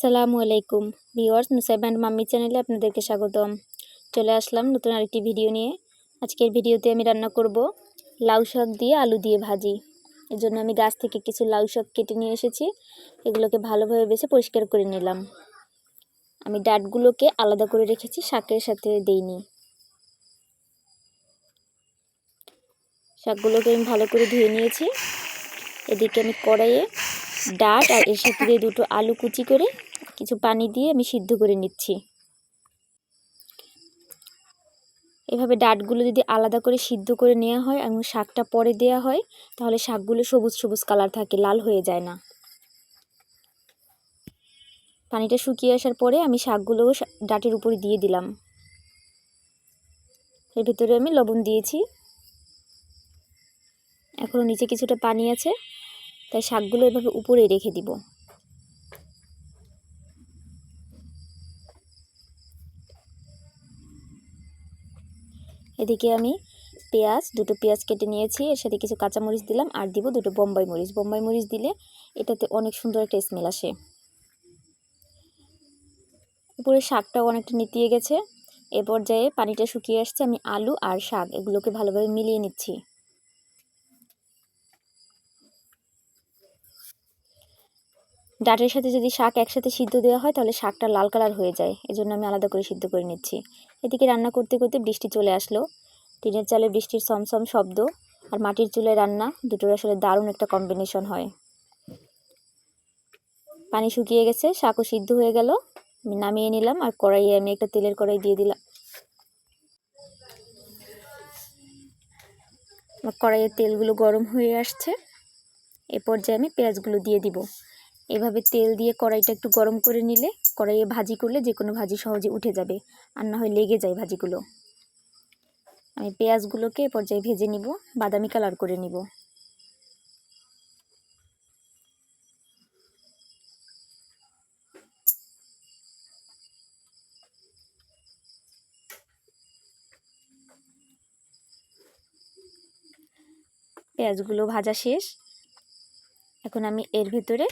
আসসালামু আলাইকুম। Viewers Nusaib and mummy চ্যানেলে আপনাদেরকে স্বাগতম। চলে আসলাম নতুন আরেকটি ভিডিও নিয়ে। আজকের ভিডিওতে আমি রান্না করব লাউ শাক দিয়ে আলু দিয়ে ভাজি। এর জন্য আমি গাছ থেকে কিছু লাউ শাক কেটে নিয়ে এসেছি। এগুলোকে ভালোভাবে বেছে পরিষ্কার করে নিলাম। আমি ডাটগুলোকে আলাদা করে রেখেছি, শাকের সাথে দেইনি। শাকগুলোকে আমি ভালো করে ধুয়ে নিয়েছি। এদিকে আমি কড়াইয়ে ডাট আর এর সাথে দুটো আলু কুচি করে কিছু পানি দিয়ে আমি সিদ্ধ করে নিচ্ছি। এভাবে ডাটগুলো যদি আলাদা করে সিদ্ধ করে নেওয়া হয় এবং শাকটা পরে দেওয়া হয়, তাহলে শাকগুলো সবুজ সবুজ কালার থাকে, লাল হয়ে যায় না। পানিটা শুকিয়ে আসার পরে আমি শাকগুলোও ডাটের উপরে দিয়ে দিলাম। এর ভিতরে আমি লবণ দিয়েছি। এখনও নিচে কিছুটা পানি আছে, তাই শাকগুলো এভাবে উপরেই রেখে দিব। এদিকে আমি পেঁয়াজ, দুটো পেঁয়াজ কেটে নিয়েছি, এর সাথে কিছু কাঁচামরিচ দিলাম আর দিব দুটো বোম্বাই মরিচ। বোম্বাই মরিচ দিলে এটাতে অনেক সুন্দর একটা স্মেল আসে। উপরে শাকটাও অনেকটা নিতিয়ে গেছে। এ পর্যায়ে পানিটা শুকিয়ে আসছে, আমি আলু আর শাক এগুলোকে ভালোভাবে মিলিয়ে নিচ্ছি। ডাটের সাথে যদি শাক একসাথে সিদ্ধ দেওয়া হয়, তাহলে শাকটা লাল কালার হয়ে যায়। এজন্য আমি আলাদা করে সিদ্ধ করে নিচ্ছি। এদিকে রান্না করতে করতে বৃষ্টি চলে আসলো। টিনের চালে বৃষ্টির সমসম শব্দ আর মাটির চুলায় রান্না দুটোর আসলে দারুণ একটা কম্বিনেশন হয়। পানি শুকিয়ে গেছে, শাকও সিদ্ধ হয়ে গেল। নামিয়ে নিলাম আর কড়াইয়ে আমি একটা তেলের কড়াই দিয়ে দিলাম। কড়াইয়ের তেলগুলো গরম হয়ে আসছে। এ পর্যায়ে আমি পেঁয়াজগুলো দিয়ে দিব। এভাবে তেল দিয়ে কড়াইটা একটু গরম করে নিলে কড়াইয়ে ভাজি করলে যে কোনো ভাজি সহজে উঠে যাবে। আর না হয় লেগে যায় ভাজিগুলো। আমি পেঁয়াজগুলোকে পর্যায়ে ভেজে নিব, বাদামি কালার করে নিব। পেঁয়াজগুলো ভাজা শেষ। এখন আমি এর ভেতরে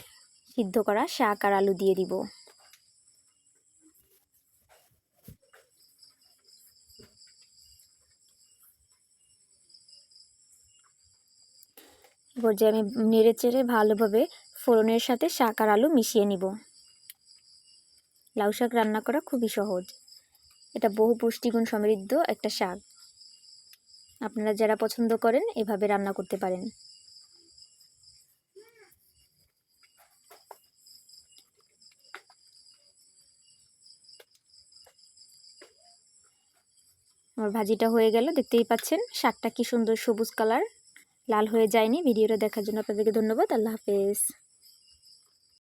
সিদ্ধ করা শাক আর আলু দিয়ে দিব। পর্যায়ে আমি নেড়ে চেড়ে ভালোভাবে ফোড়নের সাথে শাক আর আলু মিশিয়ে নিব। লাউ শাক রান্না করা খুবই সহজ। এটা বহু পুষ্টিগুণ সমৃদ্ধ একটা শাক। আপনারা যারা পছন্দ করেন, এভাবে রান্না করতে পারেন। আমার ভাজিটা হয়ে গেল, দেখতেই পাচ্ছেন? শাকটা কি সুন্দর সবুজ কালার। লাল হয়ে যায়নি, ভিডিওটা দেখার জন্য আপনাদেরকে ধন্যবাদ, আল্লাহ হাফেজ।